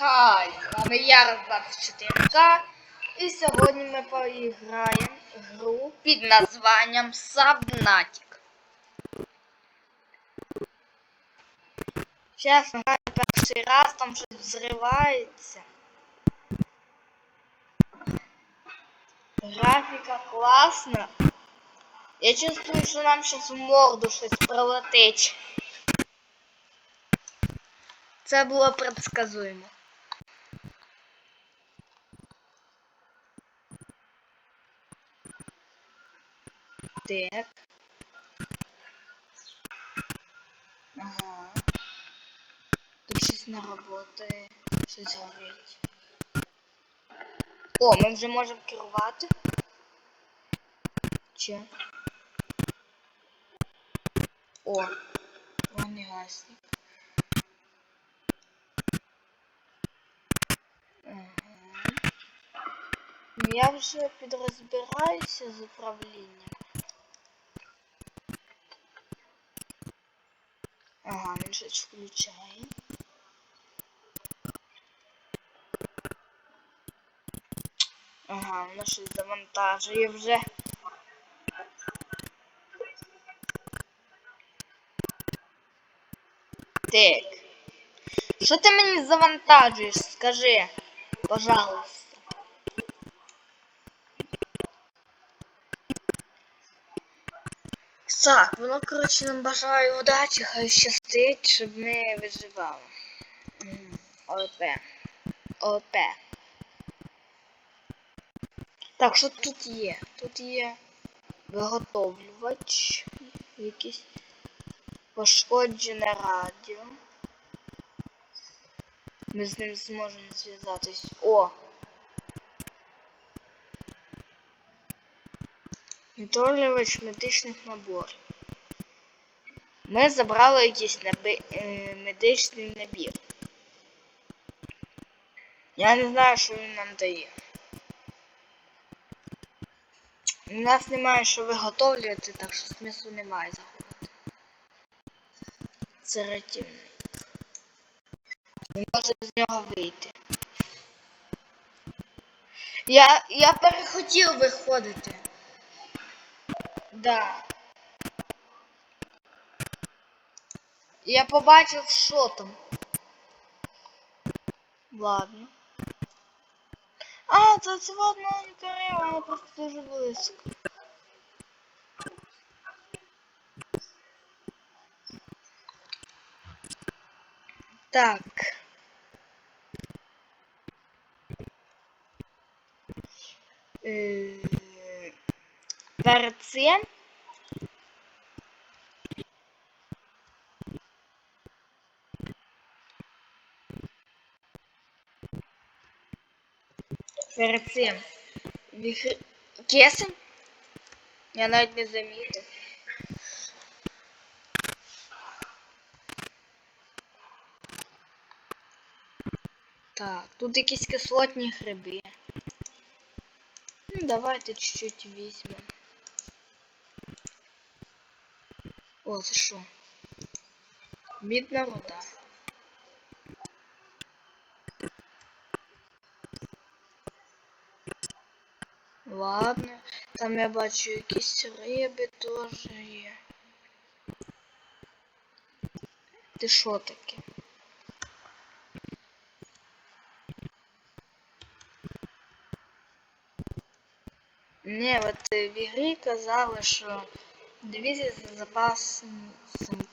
Хай, з вами я 24К. І сьогодні ми поіграємо гру під названням Subnautic. Чесно, граю перший раз, там щось взривається. Графіка класна. Я чувствую, що нам зараз в морду щось прилетить. Це було предсказуемо. Так. Ага. Тут щось не работає. Щось горить. О, ми вже можемо керувати. Чи? О, вогнегасник. Ага. Ну я вже підрозбираюся з управлінням. Щось включає. Ага, воно щось завантажує вже. Так. Що ти мені завантажуєш? Скажи, пожалуйста. Так, воно, коротше, нам бажає удачі, хай щастить, щоб ми виживали. ОП. ОП. Так, що тут є? Тут є виготовлювач, якийсь пошкоджене радіо. Ми з ним зможемо зв'язатись. О! Відновлювач медичних наборів. Ми забрали якийсь наби... е, медичний набір. Я не знаю, що він нам дає. У нас немає що виготовлювати, так що смислу немає заходити. Це ретівний. Ми можемо з нього вийти. Я, я перехотів виходити. Да. Я побачив, що там. Ладно. А, це це одна не корова, вона просто дуже близько. Так. Перед цим перед цим вігр... кисень? Я навіть не замітив. Так, тут якісь кислотні гриби. Ну, давайте чуть-чуть візьмемо. О, це що? Мідна руда. Ладно, там я бачу якісь риби теж є. Ти що таке? Не, от в ігрі казали, що дивіться за запасом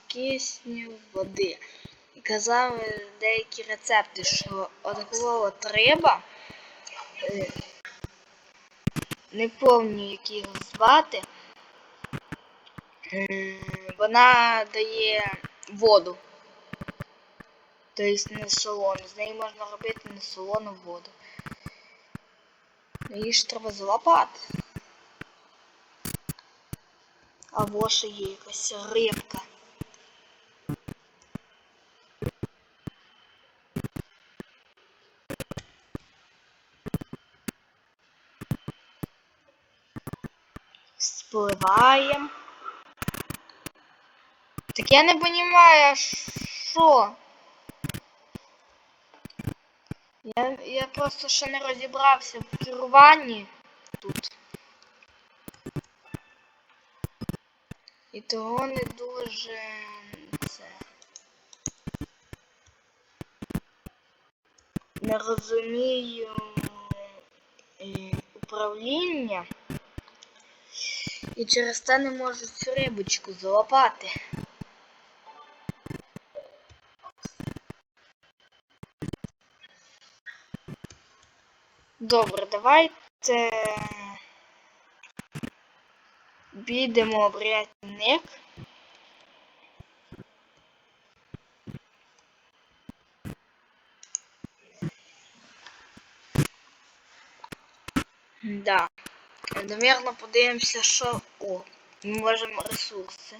кисню води. І казали деякі рецепти, що от е, не пам'ятаю, як їх звати, вона дає воду. Тобто не солону. З неї можна робити не солону воду. Її ж треба злапати. А во ще є якась рибка. Спливаємо. Так я не а що? Я, я просто ще не розібрався в керуванні тут. І того не дуже це. Не розумію е, управління. І через те не можу цю рибочку залапати. Добре, давайте підемо обрядник. Да. Наверно, подивимося, що. О, ми можемо ресурси.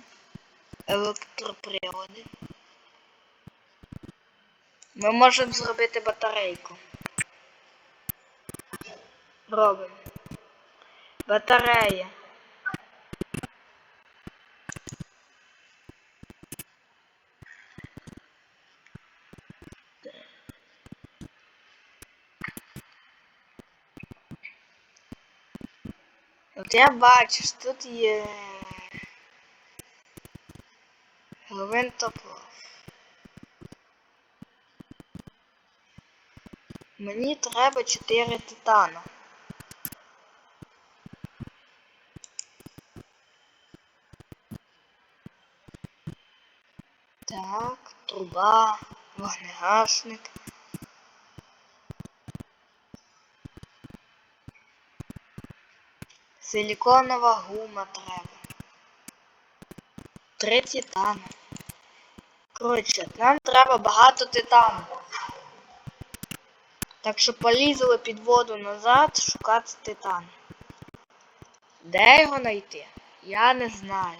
Електроприводи. Ми можемо зробити батарейку. Робимо. Батарея. Бачу, що тут є гвинтоплав. Мені треба 4 титана. Так, труба, вогнегасник. Силіконова гума треба. Три титани. Коротше, нам треба багато титану. Так що полізли під воду назад шукати титан. Де його знайти? Я не знаю.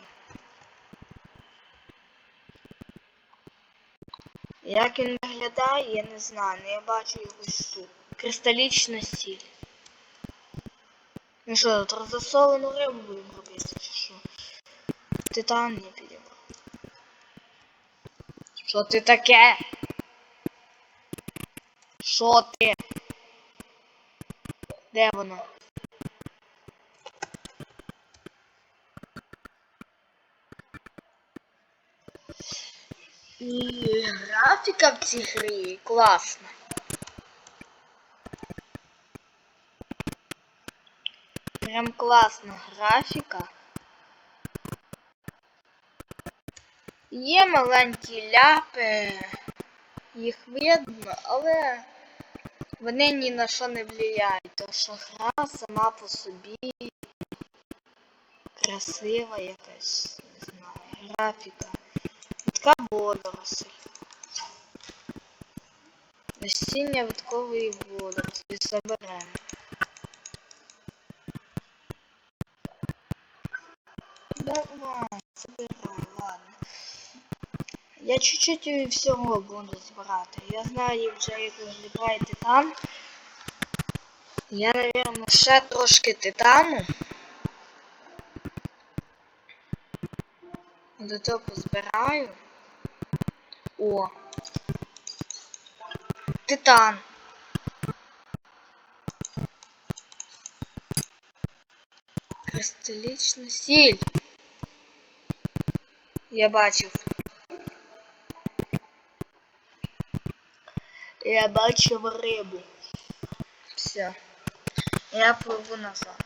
Як він виглядає, я не знаю, але я бачу його тут. Кристалічна сіль. Ну що, тут розсолену рибу будемо робити, чи що? Титан не підібрав. Що ти таке? Що ти? Де воно? І графіка в цій класна. Прям класна графіка. Є маленькі ляпи, їх видно, але вони ні на що не впливають, тому що гра сама по собі красива якась, не знаю, графіка. Така водоросль. Насіння виткової водорослі заберемо. чуть-чуть всього буду збирати. Я знаю вже як розліпає титан. Я, напевно, ще трошки титану. До того позбираю. О. Титан. Кристалічна сіль. Я бачив. Я бачив рибу. Все. Я пливу назад.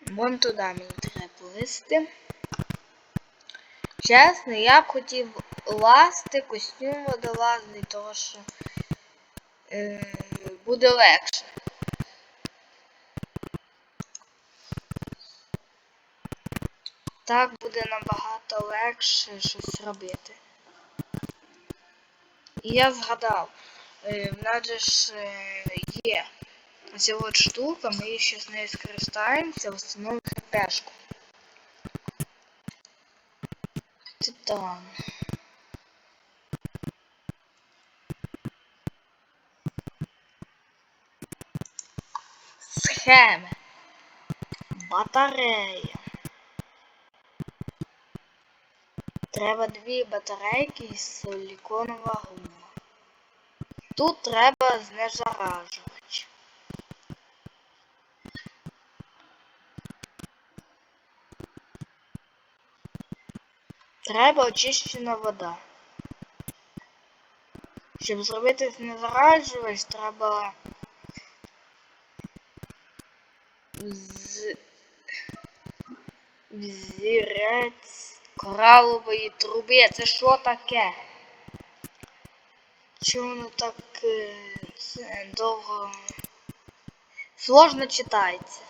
Вон туди мені треба плисти. Чесно, я б хотів ласти костюм водолазний, тому що е, буде легше. Так буде набагато легше щось робити. І я згадав, е, в же ж е, є оця от штука, ми її ще з нею скористаємося, встановимо хпшку. Титан. Схеми. Батарея. Треба дві батарейки і силіконова гума. Тут треба знезаражувач. Треба очищена вода. Щоб зробити знезаражувач, треба з... взірець коралової труби. Це що таке? Чому воно так е, це, довго сложно читається?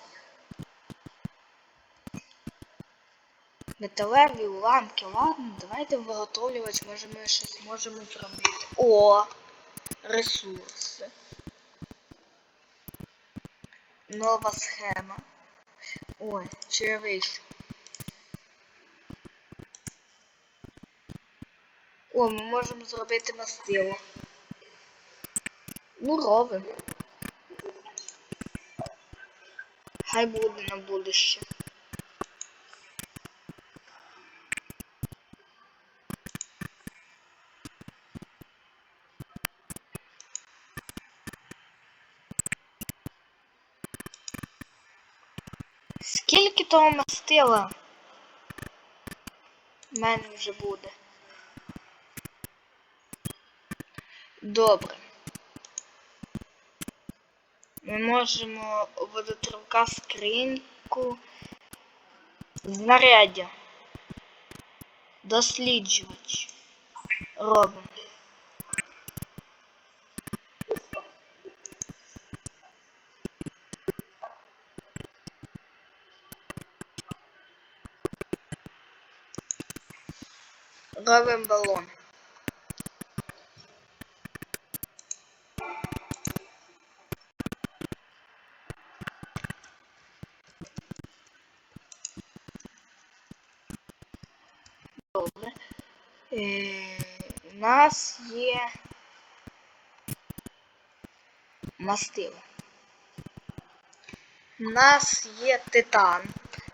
Металеві уламки, ладно, давайте виготовлювач, може ми щось можемо зробити. О! Ресурси. Нова схема. Ой, червиш. О, ми можемо зробити мастило. Ну, робимо. Хай буде на будуще. Скільки того мастила? в мене вже буде. Добре. Ми можемо водотривка скриньку. Знаряддя. Досліджувач. Робимо. Робимо балон. Нас є мастило. У нас є титан.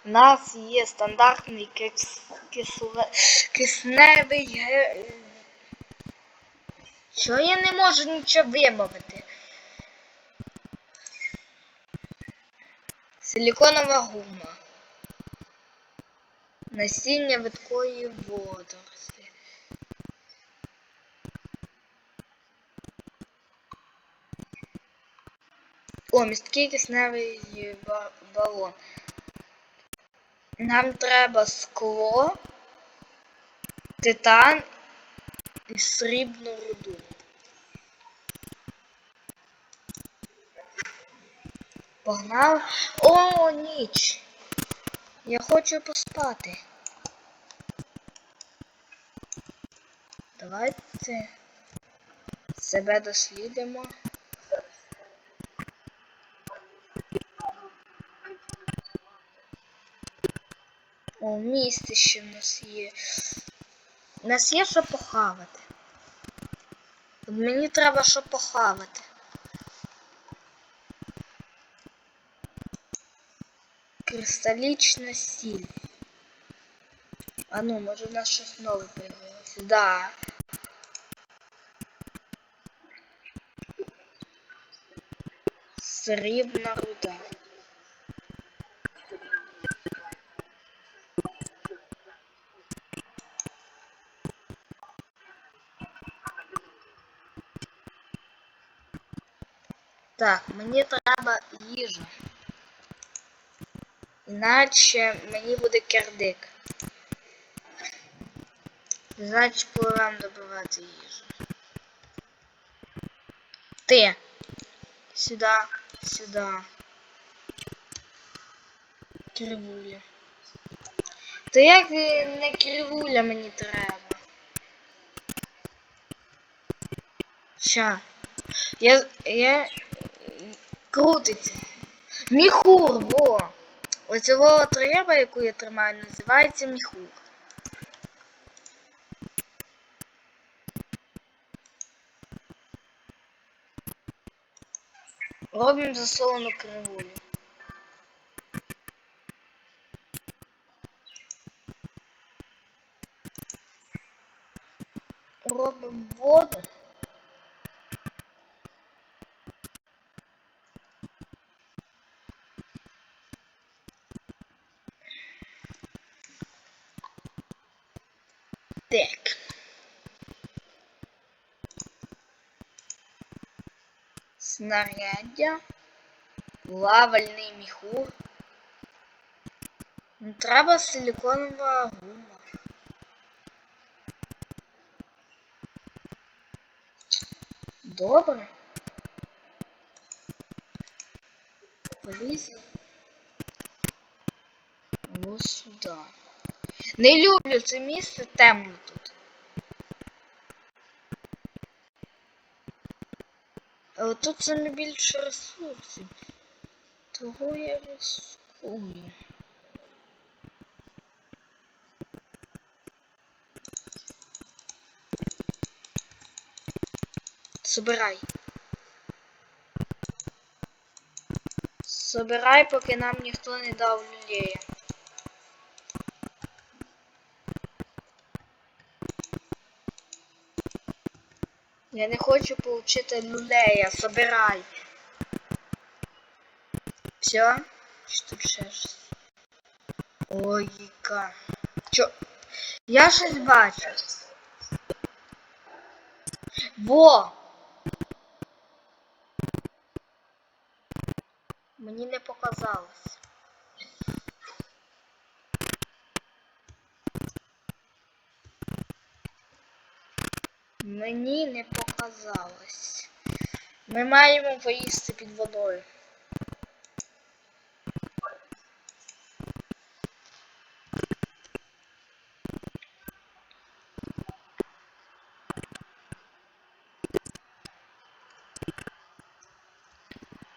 У нас є стандартний кис... кисле... кисневий. Що я не можу нічого вимовити? Силіконова гума. Насіння видкої водорослі. О, місткий кисневий балон. Нам треба скло, титан і срібну руду. Погнали. О, ніч! Я хочу поспати. Давайте себе дослідимо. Місце ще в нас є. У нас є що похавати. Мені треба що похавати. Кристалічна сіль. А ну, може в нас щось нове появилося. Да. Срібна руда. Так, мені треба їжа. Іначе мені буде кердик. Значить, пливем добивати їжу. Ти. Сюди, сюди. Кривуля. Та як не кривуля мені треба? Ща. Я. я. Крутиться. Міхур, во! Оцього треба, яку я тримаю, називається міхур. Робимо засолену кривулю. Робимо воду. Так. Снаряддя. Плавальний міхур. Треба силіконова гума. Добре. Ось сюди. Не люблю це місце темно тут. Але тут саме більше ресурсів. Того я рискую. Собирай. Собирай, поки нам ніхто не дав люлея. Я не хочу получити люлея, собирай. Все? Чи тут ще щось? Ой, яка. Чо? Я щось бачу. Во! Мені не показалось. Мені не показалось. Ми маємо поїсти під водою.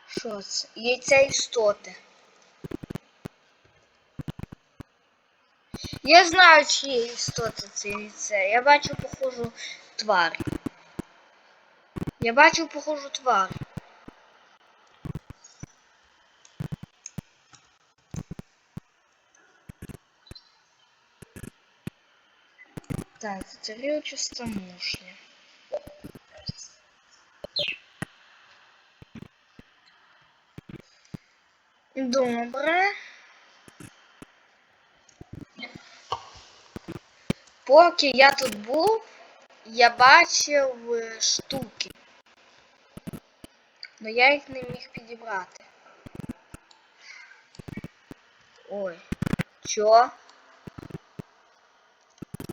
Що це? Яйця істоти. Я знаю, чиї істоти це яйце. Я бачу похожу тварь. Я бачу похожу тварь. Так, тарілчаста мушля. Добре. Поки я тут був, я бачив е, штуки. Но я їх не міг підібрати. Ой, чо?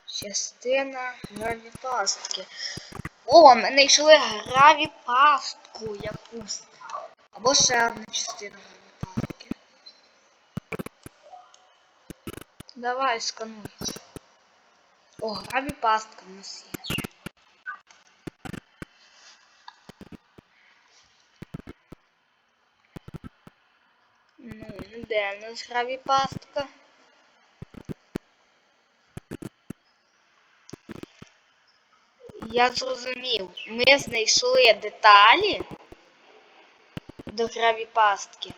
Частина гравіпастки. О, ми знайшли гравіпастку якусь. Або ще одна частина гравіпастки. Давай скануй. О, гравіпастка в нас є. Ну, де в нас гравіпастка? Я зрозумів. Ми знайшли деталі до гравіпастки.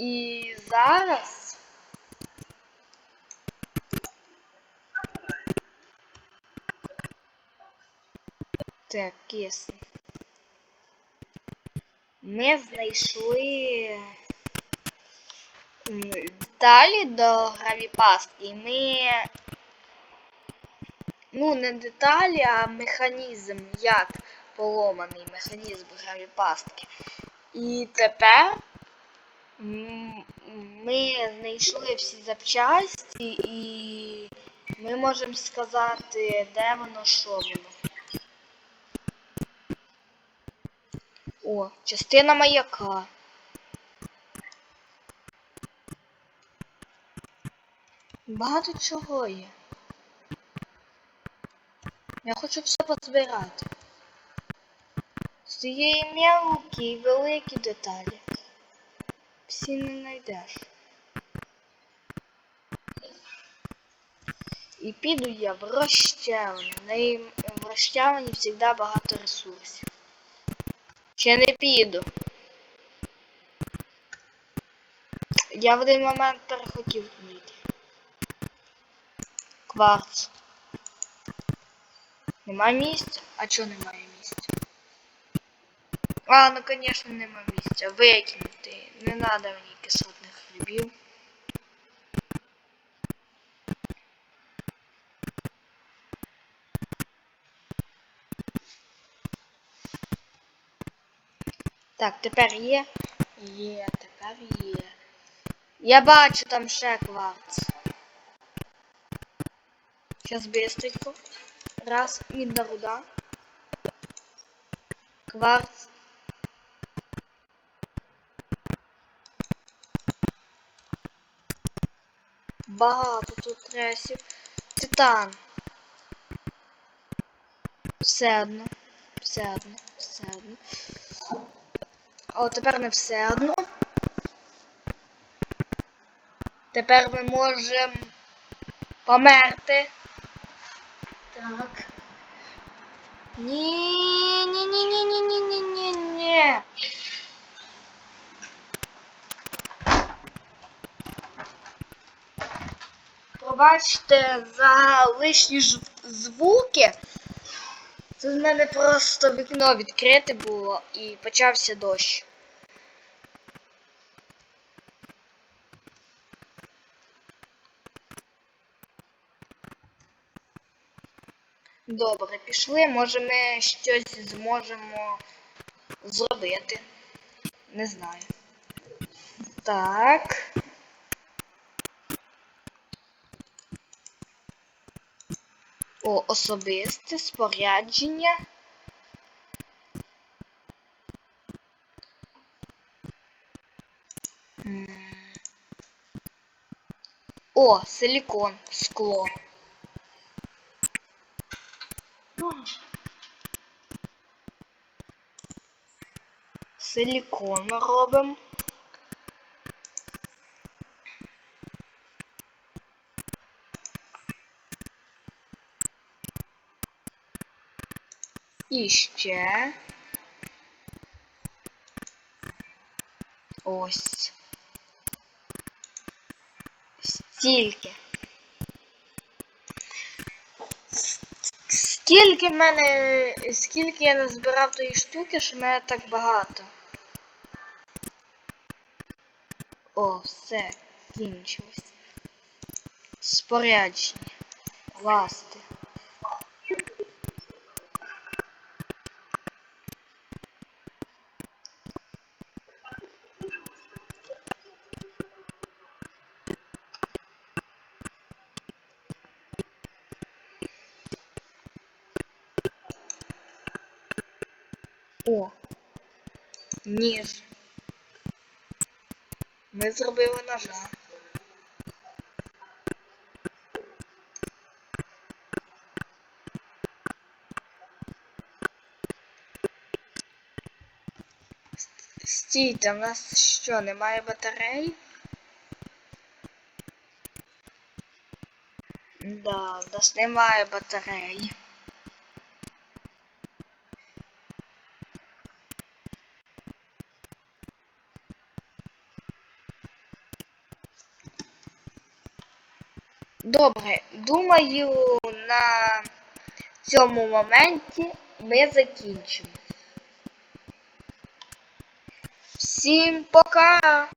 І зараз так, ясно. Ми знайшли деталі до гравіпастки. І ми. Ну, не деталі, а механізм, як поломаний механізм гравіпастки. І тепер ми знайшли всі запчасті і ми можемо сказати, де воно, що воно. О, частина маяка. Багато чого є. Я хочу все позбирати. З цієї мелкі і великі деталі. Всі не знайдеш. І піду я в розчавлення. На в розчавленні завжди багато ресурсів. Чи не піду? Я в один момент перехотів туди. Кварц. Нема місця? А чого немає місця? А, ну конечно нема місця. Викинути. Не надо мені кислотных хлібів. Так, тепер є. Е. Є, е, тепер є. Е. Я бачу там ще кварц. Сейчас быстренько. Раз, мідна руда. Кварц. Багато тут тресів. Титан. Все одно. Все одно. Все одно. О, тепер не все одно. Тепер ми можемо померти. Так. Ні, ні, ні, ні, ні, ні, ні, ні, ні. Пробачте за лишні ж звуки. Тут в мене просто вікно відкрите було і почався дощ. Добре, пішли. Може ми щось зможемо зробити. Не знаю. Так. О, особисте спорядження. О, силікон, скло. Силікон робимо. Ще. Ось. Стільки. Скільки в мене. Скільки я назбирав тої штуки, що в мене так багато. О, все, кінчилось. Спорядження. Класти. О. Ніж. Ми зробили ножа. Стійте, в нас що, немає батарей? Да, в нас немає батарей. Добре, думаю, на цьому моменті ми закінчимо. Всім пока!